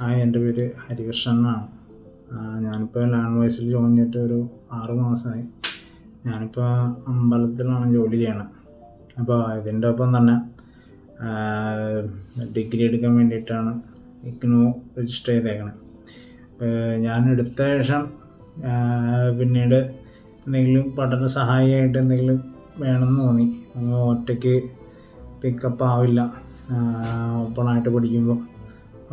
Hi എന്റെ പേര് ഹരികൃഷ്ണൻ എന്നാണ്. ഞാനിപ്പോൾ ലാൻഡ് വോയിസിൽ ജോയിൻ ചെയ്തിട്ട് ഒരു ആറ് മാസമായി ഞാനിപ്പോൾ അമ്പലത്തിലാണ് ജോലി ചെയ്യണത്. അപ്പോൾ ഇതിന്റെ ഒപ്പം തന്നെ ഡിഗ്രി എടുക്കാൻ വേണ്ടിയിട്ടാണ് ഇഗ്നു രജിസ്റ്റർ ചെയ്തേക്കണത് ഞാൻ എടുത്ത ശേഷം പിന്നീട് എന്തെങ്കിലും പഠന സഹായിയായിട്ട് എന്തെങ്കിലും വേണമെന്ന് തോന്നി. ഒറ്റയ്ക്ക് പിക്കപ്പ് ആവില്ല. ഓപ്പണായിട്ട് പഠിക്കുമ്പോൾ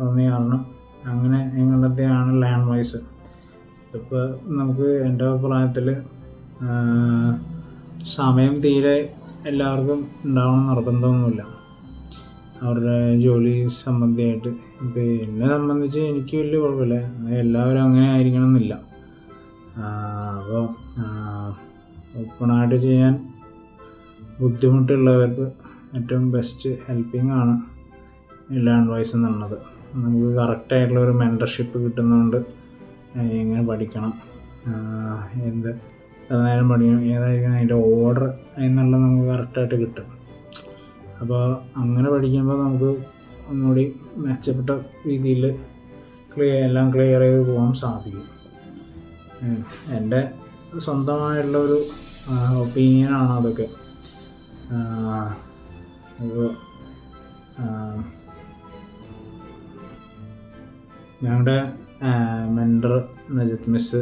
തോന്നി കാരണം അങ്ങനെ ഇങ്ങനത്തെയാണ് ലാൻഡ് വൈസ് ഇപ്പോൾ നമുക്ക് എന്റെ അഭിപ്രായത്തിൽ സമയം തീരെ എല്ലാവർക്കും ഉണ്ടാവണം നിർബന്ധമൊന്നുമില്ല. അവരുടെ ജോലി സംബന്ധിയായിട്ട്. ഇപ്പോൾ എന്നെ സംബന്ധിച്ച് എനിക്ക് വലിയ കുഴപ്പമില്ല. എല്ലാവരും അങ്ങനെ ആയിരിക്കണം എന്നില്ല. അപ്പോൾ ഓപ്പണായിട്ട് ചെയ്യാൻ ബുദ്ധിമുട്ടുള്ളവർക്ക് ഏറ്റവും ബെസ്റ്റ് ഹെൽപ്പിംഗ് ആണ് ലാൻഡ് വൈസ് എന്നുള്ളത്. നമുക്ക് കറക്റ്റായിട്ടുള്ള ഒരു മെന്റർഷിപ്പ് കിട്ടുന്നതുകൊണ്ട് എങ്ങനെ പഠിക്കണം. എന്ത് എത്ര നേരം പഠിക്കണം ഏതായിരിക്കും അതിന്റെ ഓർഡർ എന്നുള്ളത് നമുക്ക് കറക്റ്റായിട്ട് കിട്ടും. അപ്പോൾ അങ്ങനെ പഠിക്കുമ്പോൾ നമുക്ക് ഒന്നുകൂടി മെച്ചപ്പെട്ട രീതിയിൽ ക്ലിയർ എല്ലാം ക്ലിയർ ചെയ്ത് പോകാൻ സാധിക്കും. എന്റെ സ്വന്തമായിട്ടുള്ള ഒരു ഒപ്പീനിയനാണ് അതൊക്കെ. അപ്പോൾ ഞങ്ങളുടെ മെന്റർ നജത് മിസ്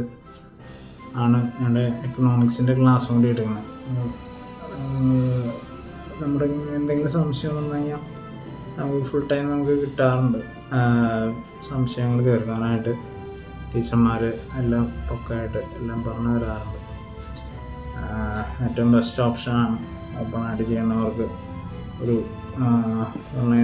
ആണ് ഞങ്ങളുടെ എക്കണോമിക്സിന്റെ ക്ലാസ് കൊണ്ട് എടുക്കുന്നത് നമ്മുടെ എന്തെങ്കിലും സംശയം വന്നു കഴിഞ്ഞാൽ നമുക്ക് ഫുൾ ടൈം നമുക്ക് കിട്ടാറുണ്ട്. സംശയങ്ങൾ തീർക്കാനായിട്ട് ടീച്ചർമാർ എല്ലാം പൊക്കായിട്ട് എല്ലാം പറഞ്ഞു തരാറുണ്ട്. ഏറ്റവും ബെസ്റ്റ് ഓപ്ഷനാണ് ഓപ്പണായിട്ട് ചെയ്യുന്നവർക്ക് ഒരു ഓൺലൈനായിട്ട്